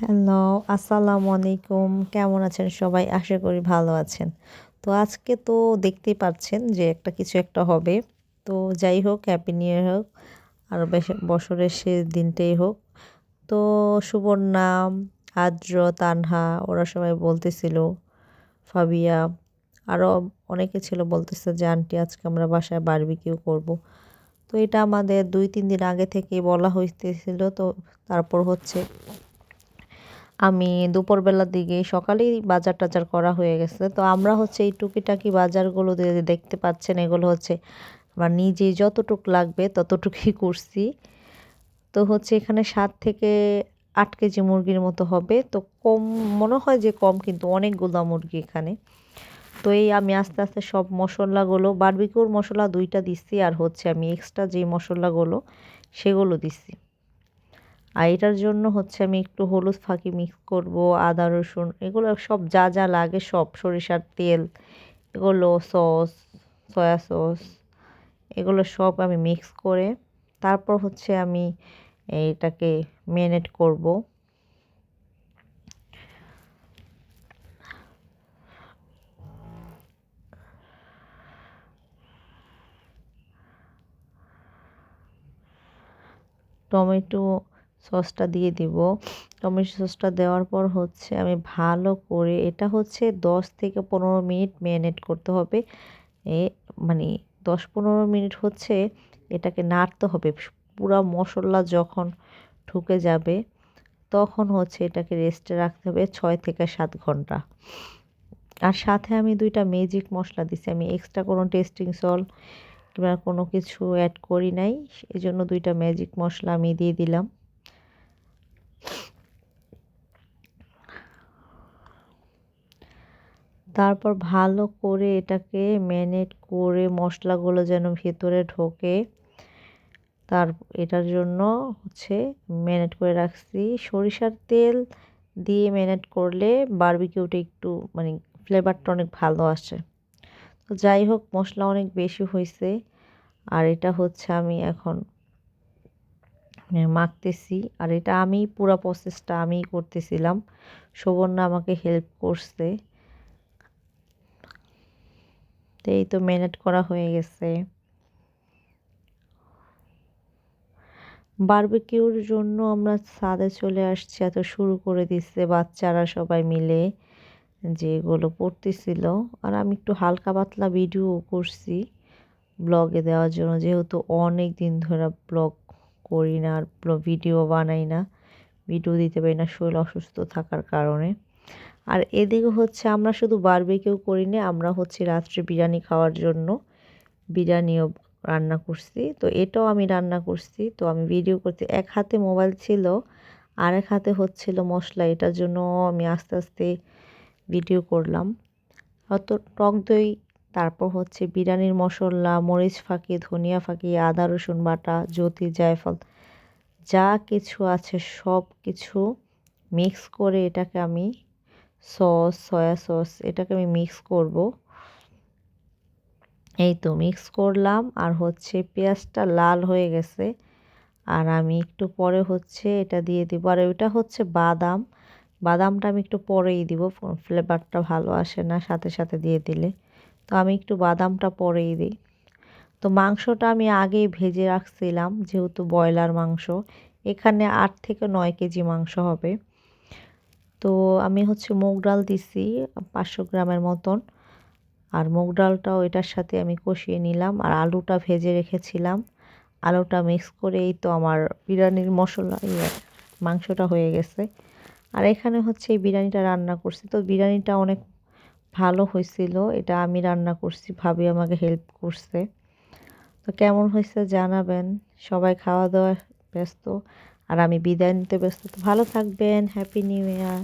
Hello, আসসালামু আলাইকুম। কেমন আছেন সবাই? আশা করি ভালো আছেন। তো আজকে তো দেখতেই পাচ্ছেন যে একটা কিছু একটা হবে। তো যাই হোক হ্যাপি নিউ ইয়ার হোক, আর বছরের শেষ দিনটাই হোক। তো সুবর্ণা আদ্র, তানহা, ওরা সবাই বলতেছিল, ফাবিয়া আরও অনেকে ছিল বলতেছে যে, আন্টি, আজকে আমরা বাসায় বারবিকিউ করব। তো এটা আমাদের দুই, তিন দিন আগে থেকে বলা হইতেছিল। তো তারপর হচ্ছে আমি দুপুরবেলার দিকে সকালেই বাজার টাজার করা হয়ে গেছে। তো আমরা হচ্ছে এই টুকিটাকি বাজারগুলো দেখতে পাচ্ছেন, এগুলো হচ্ছে আমার নিজে যতটুক লাগবে ততটুকুই করছি। তো হচ্ছে এখানে সাত থেকে আট কেজি মুরগির মতো হবে। তো কম, মনে হয় যে কম কিন্তু অনেকগুলো মুরগি এখানে। তো এই আমি আস্তে আস্তে সব মশলাগুলো, বারবিকিউর মশলা দুইটা দিচ্ছি আর হচ্ছে আমি এক্সট্রা যে মশলাগুলো সেগুলো দিচ্ছি আর এটার জন্য হচ্ছে আমি একটু হলুদ ফাঁকি মিক্স করব, আদা, রসুন, এগুলো সব যা যা লাগে সব সরিষার তেল, এগুলো সস সয়া সস এগুলো সব আমি মিক্স করে তারপর হচ্ছে আমি এটাকে ম্যানেট করব। টমেটো সসটা দিয়ে দিব। টমেটো সসটা দেওয়ার পর হচ্ছে আমি ভালো করে, এটা হচ্ছে দশ থেকে পনেরো মিনিট ম্যারিনেট করতে হবে। এ মানে দশ পনেরো মিনিট হচ্ছে এটাকে নাড়তে হবে। পুরো মশলা যখন ঢুকে যাবে তখন হচ্ছে এটাকে রেস্টে রাখতে হবে ছয় থেকে সাত ঘণ্টা। আর সাথে আমি দুইটা ম্যাজিক মশলা দিছি। আমি এক্সট্রা কোনো টেস্টিং সল কিংবা কোনো কিছু অ্যাড করি নাই। এই জন্য দুইটা ম্যাজিক মশলা আমি দিয়ে দিলাম। তারপর ভালো করে এটাকে ম্যানেট করে মশলাগুলো যেন ভেতরে ঢোকে। তার, এটার জন্য হচ্ছে ম্যানেট করে রাখছি। সরিষার তেল দিয়ে ম্যানেট করলে বারবিকিউটা একটু মানে ফ্লেভারটা অনেক ভালো আসে। তো যাই হোক, মশলা অনেক বেশি হয়েছে। আর এটা হচ্ছে আমি এখন মাখতেছি। আর এটা আমি পুরো প্রসেসটা আমিই করতেছিলাম। সুবর্ণা আমাকে হেল্প করছে। এই তো ম্যানেট করা হয়ে গেছে। বারবিকিউর জন্য আমরা ছাদে চলে আসছি, এত শুরু করে দিচ্ছে বাচ্চারা সবাই মিলে যেগুলো পড়তেছিল। আর আমি একটু হালকা পাতলা ভিডিও করছি ব্লগে দেওয়ার জন্য, যেহেতু অনেক দিন ধরে ব্লগ করি না আর ভিডিও বানাই না, ভিডিও দিতে পারি না, শরীর অসুস্থ থাকার কারণে। আর এদিকে হচ্ছে আমরা শুধু বারবিকিউ করি না আমরা হচ্ছে রাত্রে বিরিয়ানি খাওয়ার জন্য বিরিয়ানিও রান্না করছি। তো এটাও আমি রান্না করছি। তো আমি ভিডিও করতে, এক হাতে মোবাইল ছিল আর এক হাতে হচ্ছিল মশলা। এটার জন্য আমি আস্তে আস্তে ভিডিও করলাম। অত টক দই, তারপর হচ্ছে বিরিয়ানির মশলা, মরিচ ফাঁকি, ধনিয়া ফাঁকি, আদা, রসুন বাটা, জ্যোতি, জায়ফল, যা কিছু আছে সব কিছু মিক্স করে এটাকে আমি সস, সয়া সস, এটাকে আমি মিক্স করব। এই তো মিক্স করলাম, আর হচ্ছে পেঁয়াজটা লাল হয়ে গেছে। আর আমি একটু পরে হচ্ছে এটা দিয়ে দিব। আর ওইটা হচ্ছে বাদাম। বাদামটা আমি একটু পরেই দিব ফ্লেভারটা ভালো আসে না, সাথে সাথে দিয়ে দিলে। তো আমি একটু বাদামটা পরেই দিই। তো মাংসটা আমি আগেই ভেজে রাখছিলাম, যেহেতু ব্রয়লার মাংস। এখানে আট থেকে নয় কেজি মাংস হবে। তো আমি হচ্ছে মুগ ডাল দিছি পাঁচশো গ্রামের মতন। আর মুগ ডালটাও এটার সাথে আমি কষিয়ে নিলাম আর আলুটা ভেজে রেখেছিলাম। আলুটা মিক্স করে এই তো আমার বিরিয়ানির মশলা ইয়ে মাংসটা হয়ে গেছে। আর এখানে হচ্ছে এই বিরিয়ানিটা রান্না করছি। তো বিরিয়ানিটা অনেক ভালো হয়েছিল, এটা আমি রান্না করছি, ভাবি আমাকে হেল্প করছে। তো কেমন হয়েছে জানাবেন। সবাই খাওয়া দাওয়া ব্যস্ত। আর আমি বিদায় নিতে ব্যস্ত। ভালো থাকবেন হ্যাপি নিউ ইয়ার